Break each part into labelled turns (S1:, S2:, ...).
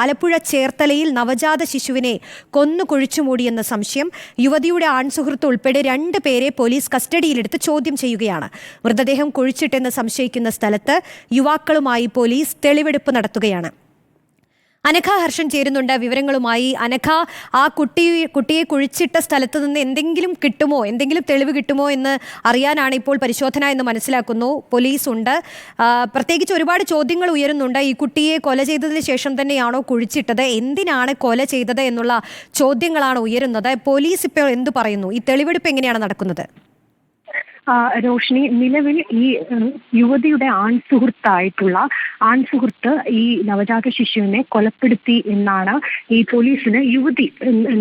S1: ആലപ്പുഴ ചേർത്തലയിൽ നവജാത ശിശുവിനെ കൊന്നു കുഴിച്ചുമൂടിയെന്ന സംശയം യുവതിയുടെ ആൺസുഹൃത്ത് ഉൾപ്പെടെ രണ്ട് പേരെ പോലീസ് കസ്റ്റഡിയിലെടുത്ത് ചോദ്യം ചെയ്യുകയാണ്. മൃതദേഹം കുഴിച്ചിട്ടെന്ന് സംശയിക്കുന്ന സ്ഥലത്ത് യുവാക്കളുമായി പോലീസ് തെളിവെടുപ്പ് നടത്തുകയാണ്. അനഘ ഹർഷൻ ചേരുന്നുണ്ട്. വിവരങ്ങളുമായി അനഘ ആ കുട്ടി കുട്ടിയെ കുഴിച്ചിട്ട സ്ഥലത്ത് നിന്ന് എന്തെങ്കിലും കിട്ടുമോ? എന്തെങ്കിലും തെളിവ് കിട്ടുമോ എന്ന് അറിയാനാണ് ഇപ്പോൾ പരിശോധന എന്ന് മനസ്സിലാക്കുന്നു. പോലീസ് ഉണ്ട് പ്രത്യേകിച്ച് ഒരുപാട് ചോദ്യങ്ങൾ ഉയരുന്നുണ്ട്. ഈ കുട്ടിയെ കൊല ചെയ്തതിന് ശേഷം തന്നെയാണോ കുഴിച്ചിട്ടത്? എന്തിനാണ് കൊല ചെയ്തത് എന്നുള്ള ചോദ്യങ്ങളാണ് ഉയരുന്നത്. പോലീസ് ഇപ്പോൾ എന്ത് പറയുന്നു? ഈ തെളിവെടുപ്പ് എങ്ങനെയാണ് നടക്കുന്നത്?
S2: റോഷിനി നിലവിൽ ഈ യുവതിയുടെ ആൺ സുഹൃത്തായിട്ടുള്ള ആൺ സുഹൃത്ത് ഈ നവജാത ശിശുവിനെ കൊലപ്പെടുത്തി എന്നാണ് ഈ പോലീസിന് യുവതി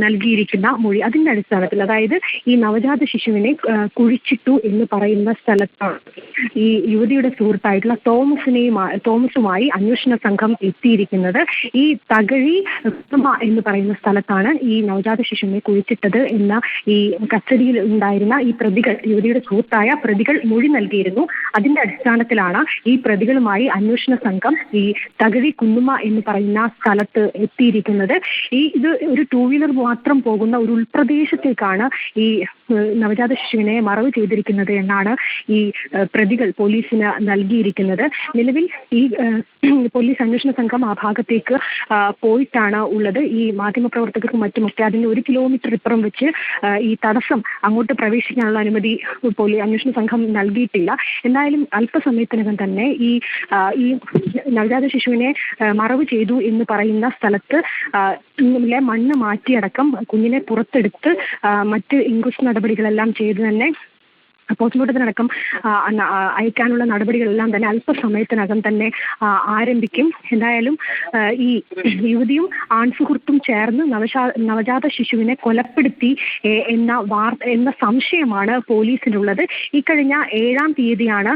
S2: നൽകിയിരിക്കുന്ന മൊഴി. അതിന്റെ അടിസ്ഥാനത്തിൽ അതായത് ഈ നവജാത ശിശുവിനെ കുഴിച്ചിട്ടു എന്ന് പറയുന്ന സ്ഥലത്താണ് ഈ യുവതിയുടെ സുഹൃത്തായിട്ടുള്ള തോമസിനെയും തോമസുമായി അന്വേഷണ സംഘം എത്തിയിരിക്കുന്നത്. ഈ തകഴി എന്ന് പറയുന്ന സ്ഥലത്താണ് ഈ നവജാത ശിശുവിനെ കുഴിച്ചിട്ടത് എന്ന ഈ കസ്റ്റഡിയിൽ ഉണ്ടായിരുന്ന ഈ പ്രതികൾ യുവതിയുടെ സുഹൃത്തായ പ്രതികൾ മൊഴി നൽകിയിരുന്നു. അതിന്റെ അടിസ്ഥാനത്തിലാണ് ഈ പ്രതികളുമായി അന്വേഷണ സംഘം ഈ തകഴി കുന്നുമ എന്ന് പറയുന്ന സ്ഥലത്ത് എത്തിയിരിക്കുന്നത്. ഈ ഇത് ഒരു ടൂ വീലർ മാത്രം പോകുന്ന ഒരു ഉൾപ്രദേശത്തേക്കാണ് ഈ നവജാത ശിശുവിനെ മറവ് ചെയ്തിരിക്കുന്നത് എന്നാണ് ഈ പ്രതികൾ പോലീസിന് നൽകിയിരിക്കുന്നത്. നിലവിൽ ഈ പോലീസ് അന്വേഷണ സംഘം ആ ഭാഗത്തേക്ക് പോയിട്ടാണ് ഉള്ളത്. ഈ മാധ്യമപ്രവർത്തകർക്കും മറ്റുമൊക്കെ അതിന് ഒരു കിലോമീറ്റർ ഇപ്പുറം വെച്ച് ഈ തടസ്സം അങ്ങോട്ട് പ്രവേശിക്കാനുള്ള അനുമതി പോലീസ് അന്വേഷണ സംഘം നൽകിയിട്ടില്ല. എന്തായാലും അല്പസമയത്തിനകം തന്നെ ഈ ഈ നവജാത ശിശുവിനെ മറവ് ചെയ്തു എന്ന് പറയുന്ന സ്ഥലത്ത് മണ്ണ് മാറ്റിയടക്കം കുഞ്ഞിനെ പുറത്തെടുത്ത് മറ്റ് ഇൻക്വസ്റ്റ് നടപടികളെല്ലാം ചെയ്ത് തന്നെ പോസ്റ്റ്മോർട്ടത്തിനടക്കം അയക്കാനുള്ള നടപടികളെല്ലാം തന്നെ അല്പസമയത്തിനകം തന്നെ ആരംഭിക്കും. എന്തായാലും ഈ യുവതിയും ആൺസുഹൃത്തും ചേർന്ന് നവശാ നവജാത ശിശുവിനെ കൊലപ്പെടുത്തി എന്ന വാർത്ത എന്ന സംശയമാണ് പോലീസിനുള്ളത്. ഇക്കഴിഞ്ഞ ഏഴാം തീയതിയാണ്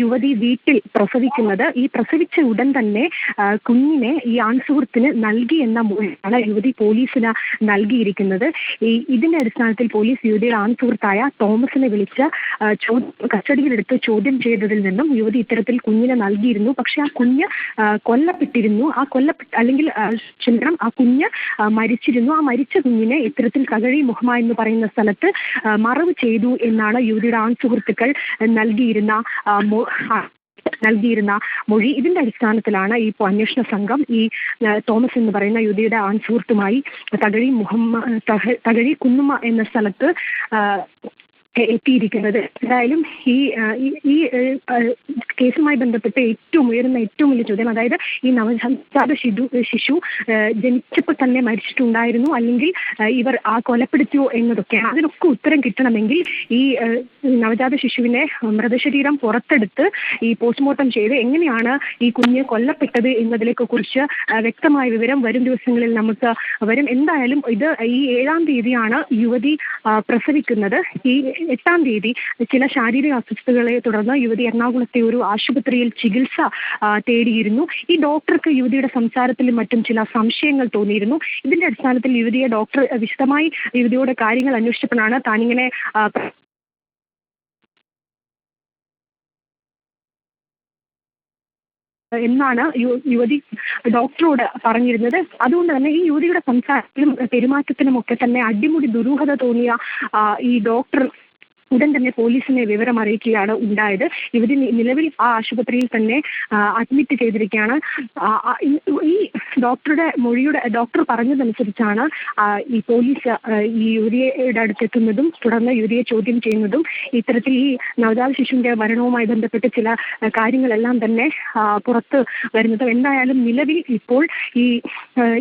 S2: യുവതി വീട്ടിൽ പ്രസവിക്കുന്നത്. ഈ പ്രസവിച്ച ഉടൻ തന്നെ കുഞ്ഞിനെ ഈ ആൺസുഹൃത്തിന് നൽകി എന്ന മൊഴിയാണ് യുവതി പോലീസിന് നൽകിയിരിക്കുന്നത്. ഈ ഇതിന്റെ അടിസ്ഥാനത്തിൽ പോലീസ് യുവതിയുടെ ആൺസുഹൃത്തായ തോമസിനെ വിളിച്ച് കസ്റ്റഡിയിലെടുത്ത് ചോദ്യം ചെയ്തതിൽ നിന്നും യുവതി ഇത്തരത്തിൽ കുഞ്ഞിനെ നൽകിയിരുന്നു. പക്ഷെ ആ കുഞ്ഞ് കൊല്ലപ്പെട്ടിരുന്നു. ആ കൊല്ലപ്പെട്ട അല്ലെങ്കിൽ ചിന്തനം ആ കുഞ്ഞ് മരിച്ചിരുന്നു. ആ മരിച്ച കുഞ്ഞിനെ ഇത്തരത്തിൽ കകഴി മുഹമ്മ എന്ന് പറയുന്ന സ്ഥലത്ത് മറവ് ചെയ്തു എന്നാണ് യുവതിയുടെ ആൺസുഹൃത്തുക്കൾ നൽകിയിരുന്ന ആ, മൊ- ആ, നൽകിയിരുന്ന മൊഴി. ഇതിന്റെ അടിസ്ഥാനത്തിലാണ് ഈ അന്വേഷണ സംഘം ഈ തോമസ് എന്ന് പറയുന്ന യുവതിയുടെ ആൺസുഹൃത്തുമായി തകഴി മുഹമ്മ തകഴി കുന്നുമ്മ എന്ന സ്ഥലത്ത് എത്തിയിരിക്കുന്നത്. എന്തായാലും ഈ ഈ- കേസുമായി ബന്ധപ്പെട്ട് ഏറ്റവും ഉയരുന്ന ഏറ്റവും വലിയ ചോദ്യം അതായത് ഈ നവജാത ശിശു ശിശു ജനിച്ചപ്പോൾ തന്നെ മരിച്ചിട്ടുണ്ടായിരുന്നു അല്ലെങ്കിൽ ഇവർ ആ കൊലപ്പെടുത്തിയോ എന്നതൊക്കെ അതിനൊക്കെ ഉത്തരം കിട്ടണമെങ്കിൽ ഈ നവജാത ശിശുവിനെ മൃതശരീരം പുറത്തെടുത്ത് ഈ പോസ്റ്റ്മോർട്ടം ചെയ്ത് എങ്ങനെയാണ് ഈ കുഞ്ഞ് കൊല്ലപ്പെട്ടത് എന്നതിലേക്ക് കുറിച്ച് വ്യക്തമായ വിവരം വരും ദിവസങ്ങളിൽ നമുക്ക് വരും. എന്തായാലും ഇത് ഈ ഏഴാം തീയതിയാണ് യുവതി പ്രസവിക്കുന്നത്. ഈ എട്ടാം തീയതി ചില ശാരീരിക അസ്വസ്ഥതകളെ തുടർന്ന് യുവതി എറണാകുളത്തെ ഒരു ആശുപത്രിയിൽ ചികിത്സ തേടിയിരുന്നു. ഈ ഡോക്ടർക്ക് യുവതിയുടെ സംസാരത്തിലും മറ്റും ചില സംശയങ്ങൾ തോന്നിയിരുന്നു. ഇതിന്റെ അടിസ്ഥാനത്തിൽ യുവതിയെ ഡോക്ടർ വിശദമായി യുവതിയുടെ കാര്യങ്ങൾ അന്വേഷിച്ചപ്പോഴാണ് താനിങ്ങനെ എന്നാണ് യുവതി ഡോക്ടറോട് പറഞ്ഞിരുന്നത്. അതുകൊണ്ട് തന്നെ ഈ യുവതിയുടെ സംസാരത്തിലും പെരുമാറ്റത്തിലും ഒക്കെ തന്നെ അടിമുടി ദുരൂഹത തോന്നിയ ഈ ഡോക്ടർ ഉടൻ തന്നെ പോലീസിനെ വിവരം അറിയിക്കുകയാണ് ഉണ്ടായത്. ഇവർ നിലവിൽ ആ ആശുപത്രിയിൽ തന്നെ അഡ്മിറ്റ് ചെയ്തിരിക്കുകയാണ്. ഈ- ഡോക്ടറുടെ മൊഴിയുടെ ഡോക്ടർ പറഞ്ഞതനുസരിച്ചാണ് ഈ പോലീസ് ഈ യുവതിയുടെ അടുത്തെത്തുന്നതും തുടർന്ന് യുവതിയെ ചോദ്യം ചെയ്യുന്നതും ഇത്തരത്തിൽ ഈ നവജാത ശിശുവിന്റെ മരണവുമായി ബന്ധപ്പെട്ട് ചില കാര്യങ്ങളെല്ലാം തന്നെ പുറത്ത് വരുന്നത്. എന്തായാലും നിലവിൽ ഇപ്പോൾ ഈ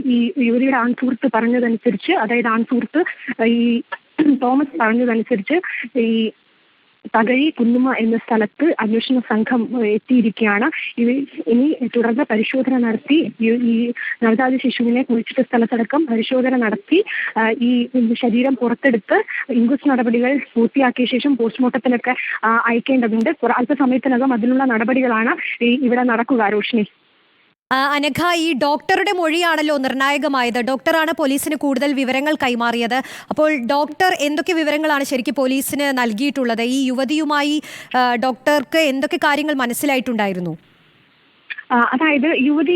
S2: ഈ യുവതിയുടെ ആൺസുഹൃത്ത് പറഞ്ഞതനുസരിച്ച് അതായത് ആൺസുഹൃത്ത് ഈ തോമസ് പറഞ്ഞതനുസരിച്ച് ഈ തകഴി കുന്നുമ എന്ന സ്ഥലത്ത് അന്വേഷണ സംഘം എത്തിയിരിക്കുകയാണ്. ഇവ ഇനി തുടർന്ന് പരിശോധന നടത്തി ഈ- നവജാത ശിശുവിനെ കുഴിച്ചിട്ട സ്ഥലത്തടക്കം പരിശോധന നടത്തി ഈ ശരീരം പുറത്തെടുത്ത് ഇൻക്വസ്റ്റ് നടപടികൾ പൂർത്തിയാക്കിയ ശേഷം പോസ്റ്റ്മോർട്ടത്തിനൊക്കെ അയക്കേണ്ടതുണ്ട്. അല്പസമയത്തിനകം അതിനുള്ള നടപടികളാണ് ഇവിടെ നടക്കുക റോഷിനി
S1: ആ, അനഘ ഈ ഡോക്ടറുടെ മൊഴിയാണല്ലോ നിർണായകമായത്. ഡോക്ടറാണ് പോലീസിന് കൂടുതൽ വിവരങ്ങൾ കൈമാറിയത്. അപ്പോൾ ഡോക്ടർ എന്തൊക്കെ വിവരങ്ങളാണ് ശരിക്കും പോലീസിന് നൽകിയിട്ടുള്ളത്? ഈ യുവതിയുമായി ഡോക്ടർക്ക് എന്തൊക്കെ കാര്യങ്ങൾ മനസ്സിലായിട്ടുണ്ടായിരുന്നു?
S2: അതായത് യുവതി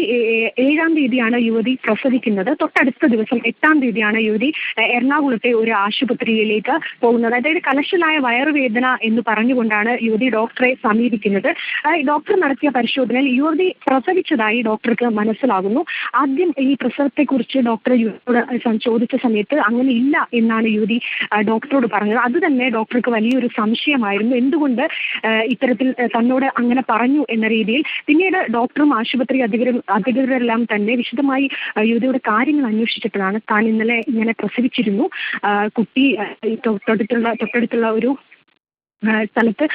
S2: ഏഴാം തീയതിയാണ് യുവതി പ്രസവിക്കുന്നത്. തൊട്ടടുത്ത ദിവസം എട്ടാം തീയതിയാണ് യുവതി എറണാകുളത്തെ ഒരു ആശുപത്രിയിലേക്ക് പോകുന്നത്. അതായത് കലശലായ വയറുവേദന എന്ന് പറഞ്ഞുകൊണ്ടാണ് യുവതി ഡോക്ടറെ സമീപിക്കുന്നത്. ഡോക്ടർ നടത്തിയ പരിശോധനയിൽ യുവതി പ്രസവിച്ചതായി ഡോക്ടർക്ക് മനസ്സിലാകുന്നു. ആദ്യം ഈ പ്രസവത്തെക്കുറിച്ച് ഡോക്ടർ യുവതിയോട് ചോദിച്ച സമയത്ത് അങ്ങനെ ഇല്ല എന്നാണ് യുവതി ഡോക്ടറോട് പറഞ്ഞത്. അത് തന്നെ ഡോക്ടർക്ക് വലിയൊരു സംശയമായിരുന്നു. എന്തുകൊണ്ട് ഇത്തരത്തിൽ തന്നോട് അങ്ങനെ പറഞ്ഞു എന്ന രീതിയിൽ പിന്നീട് ഡോക്ടറും ആശുപത്രി അധികൃതരും അധികൃതരെല്ലാം തന്നെ വിശദമായി യുവതിയുടെ കാര്യങ്ങൾ അന്വേഷിച്ചപ്പോഴാണ് താൻ ഇന്നലെ ഇങ്ങനെ പ്രസവിച്ചിരുന്നു. കുട്ടി തൊട്ടടുത്തുള്ള തൊട്ടടുത്തുള്ള ഒരു സ്ഥലത്ത്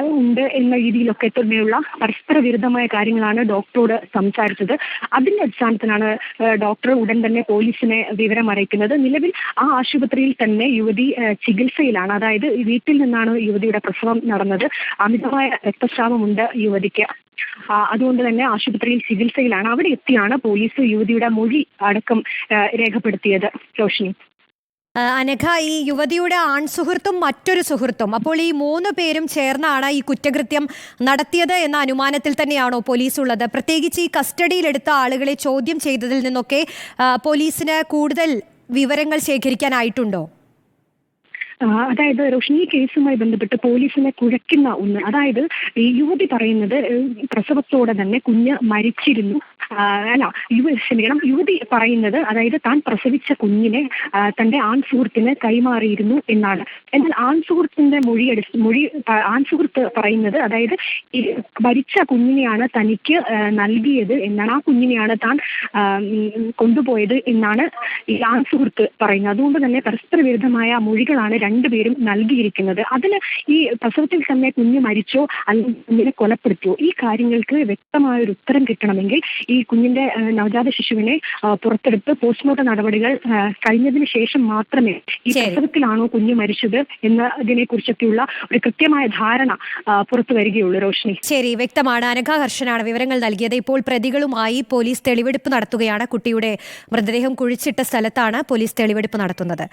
S2: ഉണ്ട് എന്ന രീതിയിലൊക്കെ തന്നെയുള്ള പരസ്പര വിരുദ്ധമായ കാര്യങ്ങളാണ് ഡോക്ടറോട് സംസാരിച്ചത്. അതിന്റെ അടിസ്ഥാനത്തിലാണ് ഡോക്ടർ ഉടൻ തന്നെ പോലീസിനെ വിവരം അറിയിക്കുന്നത്. നിലവിൽ ആ ആശുപത്രിയിൽ തന്നെ യുവതി ചികിത്സയിലാണ്. അതായത് വീട്ടിൽ നിന്നാണ് യുവതിയുടെ പ്രസവം നടന്നത്. അമിതമായ രക്തസ്രാവമുണ്ട് യുവതിക്ക്. അതുകൊണ്ട് തന്നെ ആശുപത്രിയിൽ ചികിത്സയിലാണ്. അവിടെ എത്തിയാണ് പോലീസ് യുവതിയുടെ മൊഴി അടക്കം രേഖപ്പെടുത്തിയത്. റോഷിനി.
S1: ആ, അനഘ ഈ യുവതിയുടെ ആൺസുഹൃത്തും മറ്റൊരു സുഹൃത്തും. അപ്പോൾ ഈ മൂന്ന് പേരും ചേർന്നാണ് ഈ കുറ്റകൃത്യം നടത്തിയത് എന്ന അനുമാനത്തിൽ തന്നെയാണോ പോലീസ് ഉള്ളത് പ്രത്യേകിച്ച് ഈ കസ്റ്റഡിയിലെടുത്ത ആളുകളെ ചോദ്യം ചെയ്തതിൽ നിന്നൊക്കെ പോലീസിന് കൂടുതൽ വിവരങ്ങൾ ശേഖരിക്കാനായിട്ടുണ്ടോ?
S2: അതായത് റോഷിനി കേസുമായി ബന്ധപ്പെട്ട് പോലീസിനെ കുഴക്കുന്ന ഒന്ന് അതായത് ഈ യുവതി പറയുന്നത് പ്രസവത്തോടെ തന്നെ കുഞ്ഞ് മരിച്ചിരുന്നു. അല്ല യുവ ക്ഷമിക്കണം. യുവതി പറയുന്നത് അതായത് താൻ പ്രസവിച്ച കുഞ്ഞിനെ തന്റെ ആൺ സുഹൃത്തിന് കൈമാറിയിരുന്നു എന്നാണ്. എന്നാൽ ആൺ സുഹൃത്തിന്റെ മൊഴി മൊഴി ആൺ സുഹൃത്ത് പറയുന്നത് അതായത് ഭരിച്ച കുഞ്ഞിനെയാണ് തനിക്ക് നൽകിയത് എന്നാണ്. ആ കുഞ്ഞിനെയാണ് താൻ കൊണ്ടുപോയത് എന്നാണ് ഈ ആൺ സുഹൃത്ത് പറയുന്നത്. അതുകൊണ്ട് തന്നെ പരസ്പര വിരുദ്ധമായ മൊഴികളാണ് രണ്ടുപേരും നൽകിയിരിക്കുന്നത്. അതിന് ഈ പ്രസവത്തിൽ തന്നെ കുഞ്ഞ് മരിച്ചോ അല്ലെങ്കിൽ കുഞ്ഞിനെ കൊലപ്പെടുത്തിയോ ഈ കാര്യങ്ങൾക്ക് വ്യക്തമായ ഒരു ഉത്തരം കിട്ടണമെങ്കിൽ ഈ കുഞ്ഞിന്റെ ആ, നവജാത ശിശുവിനെ പുറത്തെടുത്ത് പോസ്റ്റ്മോർട്ടം നടപടികൾ കഴിഞ്ഞതിന് ശേഷം മാത്രമേ ഈ. പ്രസവത്തിലാണോ കുഞ്ഞ് മരിച്ചത് എന്നതിനെ കുറിച്ചൊക്കെയുള്ള ഒരു കൃത്യമായ ധാരണ പുറത്തു വരികയുള്ളൂ റോഷിനി.
S1: ശരി വ്യക്തമാണ്. അനഘ ഹർഷനാണ് വിവരങ്ങൾ നൽകിയത്. ഇപ്പോൾ പ്രതികളുമായി പോലീസ് തെളിവെടുപ്പ് നടത്തുകയാണ്. കുട്ടിയുടെ മൃതദേഹം കുഴിച്ചിട്ട സ്ഥലത്താണ് പോലീസ് തെളിവെടുപ്പ് നടത്തുന്നത്.